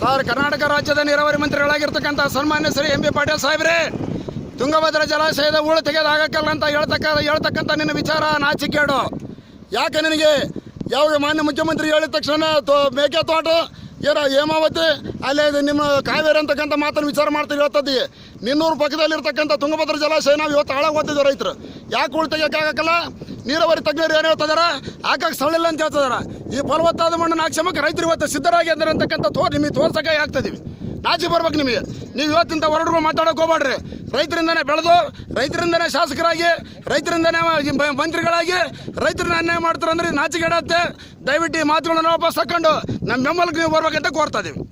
Sir, Karnataka ರಾಜ್ಯದ ನೀರಾವರಿ ಮಂತ್ರಿಗಳಾಗಿರ್ತಕ್ಕಂಥ ಸನ್ಮಾನ್ಯ ಶ್ರೀ ಎಂ ಬಿ ಪಾಟೀಲ್ ಸಾಹೇಬ್ರೆ, ತುಂಗಭದ್ರಾ ಜಲಾಶಯದ ಹೂಳು ತೆಗೆದಾಗಕ್ಕಲ್ಲ ಅಂತ ಹೇಳ್ತಕ್ಕ ಹೇಳ್ತಕ್ಕಂಥ ನಿನ್ನ ವಿಚಾರ ನಾಚಿಕೇಡು ಯಾಕೆ ನಿನಗೆ ಯಾವಾಗ ಮಾನ್ಯ ಮುಖ್ಯಮಂತ್ರಿ ಹೇಳಿದ ತಕ್ಷಣ ತೋ ಮೇಕೆ ತೋಟ ಏನೋ ಹೇಮಾವತಿ? ಅಲ್ಲೇ ನಿಮ್ಮ ಕಾವೇರಿ ಅಂತಕ್ಕಂಥ ಮಾತನ್ನು ವಿಚಾರ ಮಾಡ್ತೀವಿ ಹೇಳ್ತದ್ದಿ ನಿನ್ನೂರು ಪಕ್ಕದಲ್ಲಿರ್ತಕ್ಕಂಥ ತುಂಗಭದ್ರ ಜಲಾಶಯ ನಾವು ಇವತ್ತು ಹಾಳಾಗಿ ಓದ್ತಿದ್ದೀವಿ ರೈತರು. ಯಾಕೆ ಉಳ್ ತೆಗಿಯೋಕ್ಕಾಗಲ್ಲ ನೀರಾವರಿ ತಜ್ಞರು ಏನು ಹೇಳ್ತಿದಾರ? ಹಾಕಕ್ಕೆ ಸಳಿಲ್ಲ ಅಂತ ಹೇಳ್ತಿದಾರ. ಈ ಫಲವತ್ತಾದ ಮಣ್ಣನ್ನು ಹಾಕ್ಸಮಕ್ಕೆ ರೈತರು ಇವತ್ತು ಸಿದ್ಧರಾಗಿ ಅಂದ್ರೆ ಅಂತಕ್ಕಂಥ ತೋರ್ ನಿಮಗೆ ತೋರ್ಸಕ್ಕೆ ಆಗ್ತದೀವಿ. ನಾಚಿ ಬರ್ಬೇಕು ನಿಮಗೆ. ನೀವು ಇವತ್ತಿಂದ ಹೊರಡ್ರು ಮಾತಾಡೋಕೆ ಹೋಗ್ಬೇಡ್ರಿ. ರೈತರಿಂದನೇ ಬೆಳೆದು, ರೈತರಿಂದನೇ ಶಾಸಕರಾಗಿ, ರೈತರಿಂದನೇ ಮಂತ್ರಿಗಳಾಗಿ, ರೈತರನ್ನ ಅನ್ಯಾಯ ಮಾಡ್ತಾರೆ ಅಂದ್ರೆ ನಾಚಿಕೆಡತ್ತೆ ದಯವಿಟ್ಟು ಈ ಮಾತುಗಳನ್ನ ವಾಪಸ್ ತಕೊಂಡು ನಮ್ಮ ಬೆಂಬಲಕ್ಕೆ ನೀವು ಬರ್ಬೇಕಂತ ಕೋರ್ತಾ ಇದೀವಿ.